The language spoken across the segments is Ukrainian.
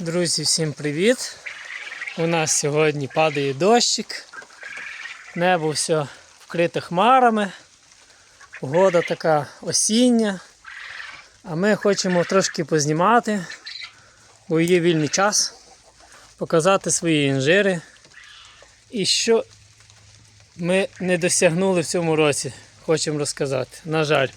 Друзі, всім привіт! У нас сьогодні падає дощик, небо все вкрите хмарами, погода така осіння. А ми хочемо трошки познімати, бо є вільний час, показати свої інжири і що ми не досягнули в цьому році, хочемо розказати. На жаль.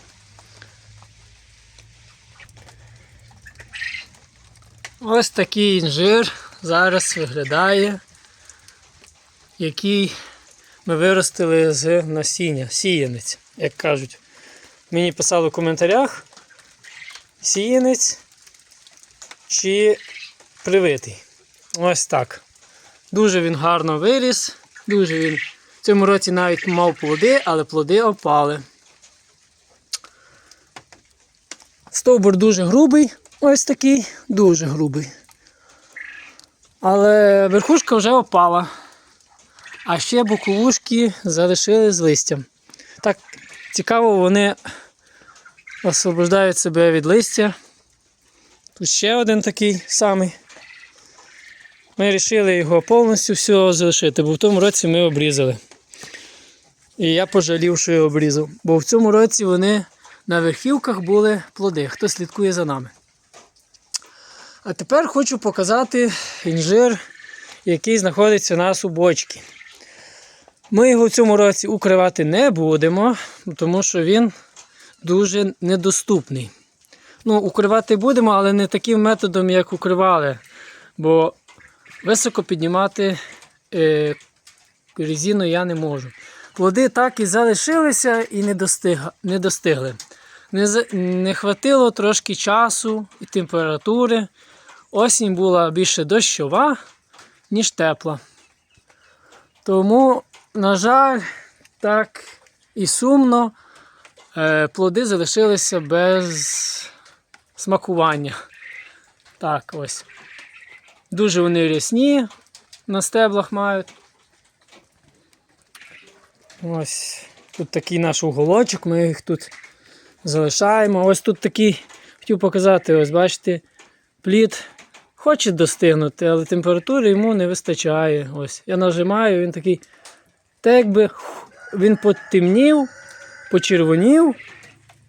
Ось такий інжир зараз виглядає, який ми виростили з насіння, сіянець, як кажуть. Мені писали в коментарях, сіянець чи привитий. Ось так. Дуже він гарно виріс, дуже він в цьому році навіть мав плоди, але плоди опали. Стовбур дуже грубий, ось такий, дуже грубий. Але верхушка вже опала. А ще боковушки залишили з листям. Так цікаво, вони освобождають себе від листя. Тут ще один такий самий. Ми вирішили його повністю всього залишити, бо в тому році ми обрізали. І я пожалів, що я обрізав. Бо в цьому році вони на верхівках були плоди, хто слідкує за нами. А тепер хочу показати інжир, який знаходиться у нас у бочці. Ми його в цьому році укривати не будемо, тому що він дуже недоступний. Ну, укривати будемо, але не таким методом, як укривали. Бо високо піднімати е, резину я не можу. Плоди так і залишилися і не, достиг, не достигли. Не, не хватило трошки часу і температури. Осінь була більше дощова, ніж тепла. Тому, на жаль, так і сумно, е, плоди залишилися без смакування. Так, ось. Дуже вони рясні на стеблах мають. Ось тут такий наш уголочок, ми їх тут залишаємо. Ось тут такий, хотів показати, ось бачите, плід хоче достигнути, але температури йому не вистачає. Ось. Я нажимаю, він такий, так якби він потемнів, почервонів,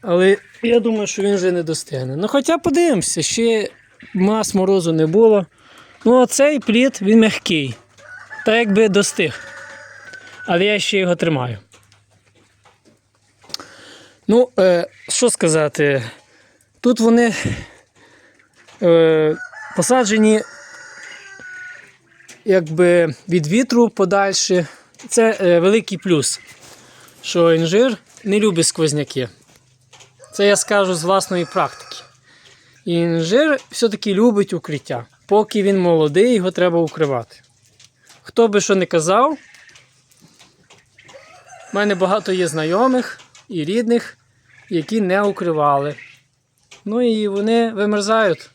але я думаю, що він вже не достигне. Ну хоча подивимося, ще мас морозу не було. Ну, а цей плід він м'який. Так якби достиг. Але я ще його тримаю. Ну, е, що сказати? Тут вони е, посаджені якби від вітру подальше. Це е, великий плюс, що інжир не любить сквозняки. Це я скажу з власної практики. І інжир все-таки любить укриття. Поки він молодий, його треба укривати. Хто би що не казав, у мене багато є знайомих і рідних, які не укривали. Ну і вони вимерзають.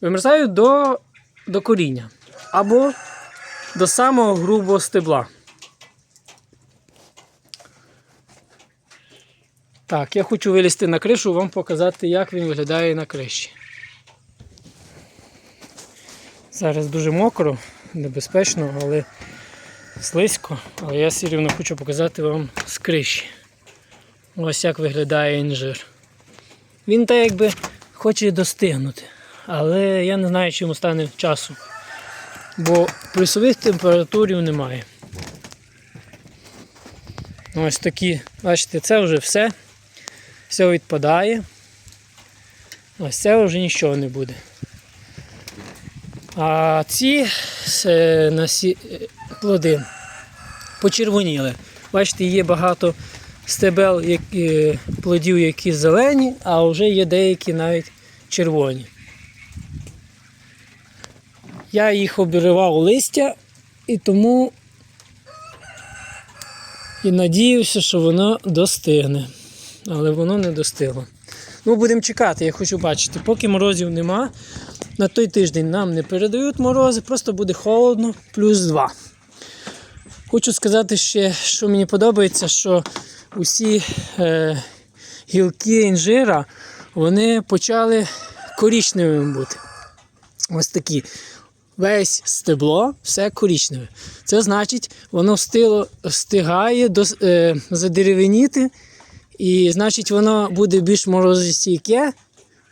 Вимерзають до, до коріння або до самого грубого стебла. Так, я хочу вилізти на кришу, вам показати, як він виглядає на криші. Зараз дуже мокро, небезпечно, але слизько, але я все рівно хочу показати вам з криші. Ось як виглядає інжир. Він так якби хоче достигнути, але я не знаю, чи йому стане часу. Бо плюсових температурів немає. Ось такі, бачите, це вже все. Все відпадає. Ось це вже нічого не буде. А ці е, насі... е, плоди почервоніли. Бачите, є багато стебел які, плодів, які зелені, а вже є деякі навіть червоні. Я їх обривав листя і тому і надіявся, що воно достигне. Але воно не достигло. Ну, будемо чекати, я хочу бачити. Поки морозів нема, на той тиждень нам не передають морози, просто буде холодно, плюс 2. Хочу сказати ще, що мені подобається, що усі е, гілки інжира вони почали коричневими бути. ось такі. Весь стебло, все коричневе. Це значить, воно встило, встигає до, е, задеревеніти, і значить, воно буде більш морозостійке,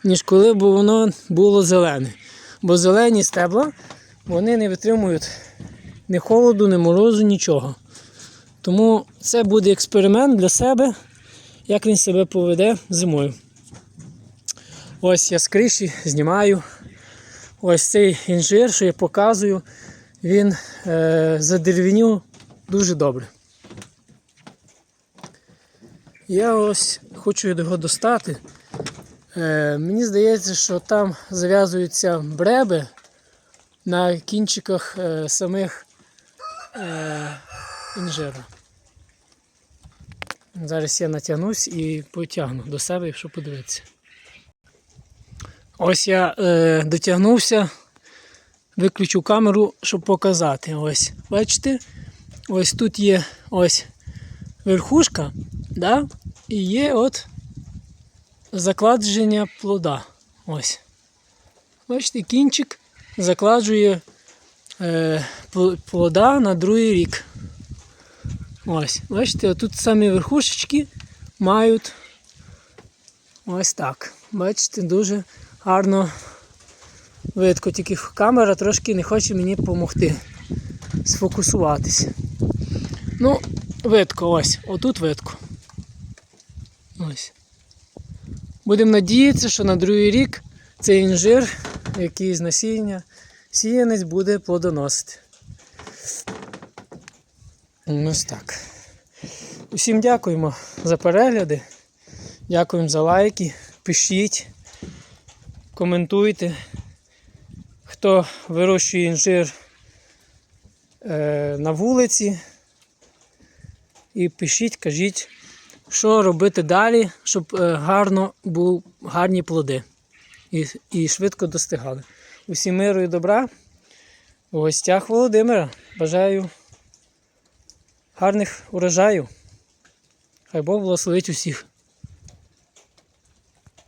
ніж коли б воно було зелене. Бо зелені стебла вони не витримують ні холоду, ні морозу, нічого. Тому це буде експеримент для себе, як він себе поведе зимою. Ось я з криші знімаю. Ось цей інжир, що я показую, він е, задеревенів дуже добре. Я ось хочу його достати. Е, мені здається, що там зав'язуються бреби на кінчиках е, самих е, інжира. Зараз я натягнусь і потягну до себе, щоб подивитися. Ось я е, дотягнувся, виключу камеру, щоб показати. Ось, бачите? Ось тут є ось верхушка, да? і є от закладження плода. Ось. Бачите, кінчик закладжує е, плода на другий рік. Ось, бачите, отут самі верхушечки мають ось так. Бачите, дуже гарно видко, тільки камера трошки не хоче мені допомогти сфокусуватися. Ну, видко, ось, отут видко. Будемо надіятися, що на другий рік цей інжир, який з насіння, сіянець буде плодоносити. Ось так. Усім дякуємо за перегляди. Дякуємо за лайки. Пишіть, коментуйте. Хто вирощує інжир е, на вулиці. І пишіть, кажіть, що робити далі, щоб е, гарно були гарні плоди і, і швидко достигали. Усім миру і добра. У гостях Володимира. Бажаю гарних урожаю. Хай Бог благословить усіх.